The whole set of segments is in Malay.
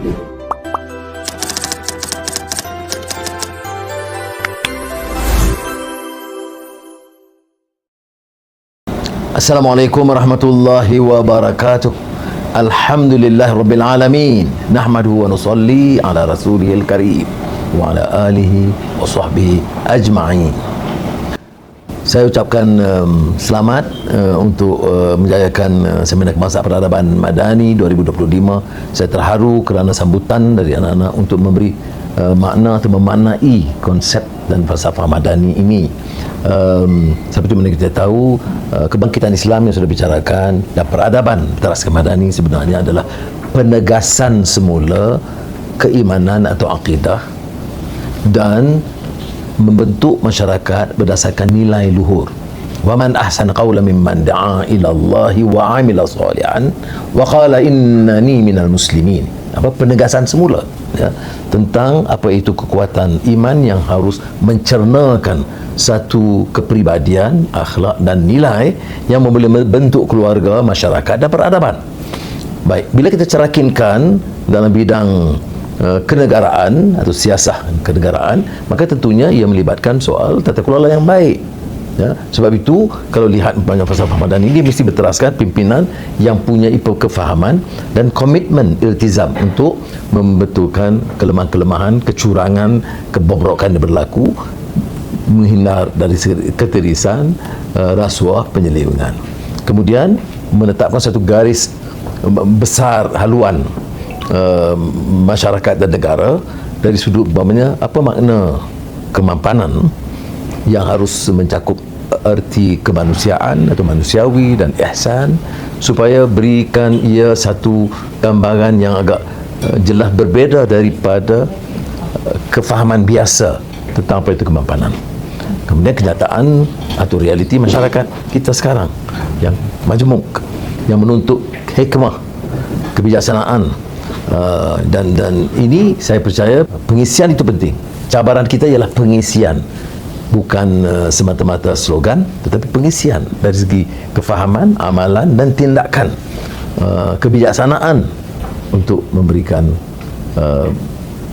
السلام عليكم ورحمة الله وبركاته. الحمد لله رب العالمين. نحمده ونصلي على رسوله الكريم وعلى آله وصحبه أجمعين. Saya ucapkan um, selamat uh, untuk uh, menjayakan uh, Seminar Kebangsaan Peradaban Madani 2025. Saya terharu kerana sambutan dari anak-anak untuk memberi uh, makna atau memaknai konsep dan falsafah Madani ini. Um, seperti mana kita tahu, uh, kebangkitan Islam yang sudah bicarakan dan peradaban teras ke Madani sebenarnya adalah penegasan semula keimanan atau akidah dan membentuk masyarakat berdasarkan nilai luhur. Wa man ahsana qawlan mimman da'a ila Allah wa 'amila salihan wa qala innani minal muslimin. Apa penegasan semula ya, tentang apa itu kekuatan iman yang harus mencernakan satu kepribadian, akhlak dan nilai yang boleh membentuk keluarga, masyarakat dan peradaban. Baik, bila kita cerakinkan dalam bidang Uh, kenegaraan atau siasah kenegaraan maka tentunya ia melibatkan soal tata kelola yang baik. Ya sebab itu kalau lihat banyak falsafah madani ini mesti berteraskan pimpinan yang punya kefahaman dan komitmen iltizam untuk membetulkan kelemahan-kelemahan kecurangan kebobrokan yang berlaku menghindar dari keterisan uh, rasuah penyelewengan. Kemudian menetapkan satu garis uh, besar haluan uh, masyarakat dan negara dari sudut umpamanya apa makna kemampanan yang harus mencakup erti kemanusiaan atau manusiawi dan ihsan supaya berikan ia satu gambaran yang agak uh, jelas berbeza daripada uh, kefahaman biasa tentang apa itu kemampanan. Kemudian kenyataan atau realiti masyarakat kita sekarang yang majmuk yang menuntut hikmah kebijaksanaan Uh, dan dan ini saya percaya pengisian itu penting. Cabaran kita ialah pengisian bukan uh, semata-mata slogan tetapi pengisian dari segi kefahaman, amalan dan tindakan uh, kebijaksanaan untuk memberikan uh,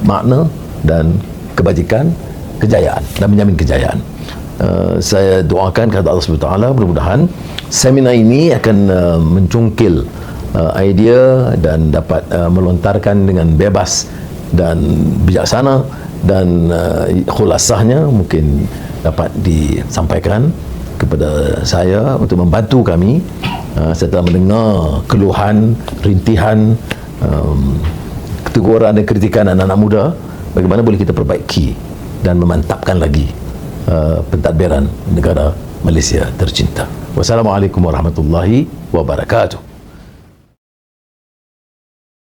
makna dan kebajikan kejayaan dan menjamin kejayaan. Uh, saya doakan kepada Allah Subhanahu taala mudah-mudahan seminar ini akan uh, mencungkil uh, idea dan dapat uh, melontarkan dengan bebas dan bijaksana dan uh, khulasahnya mungkin dapat disampaikan kepada saya untuk membantu kami uh, setelah mendengar keluhan, rintihan, um, keteguran dan kritikan anak-anak muda bagaimana boleh kita perbaiki dan memantapkan lagi uh, pentadbiran negara Malaysia tercinta. Wassalamualaikum warahmatullahi wabarakatuh.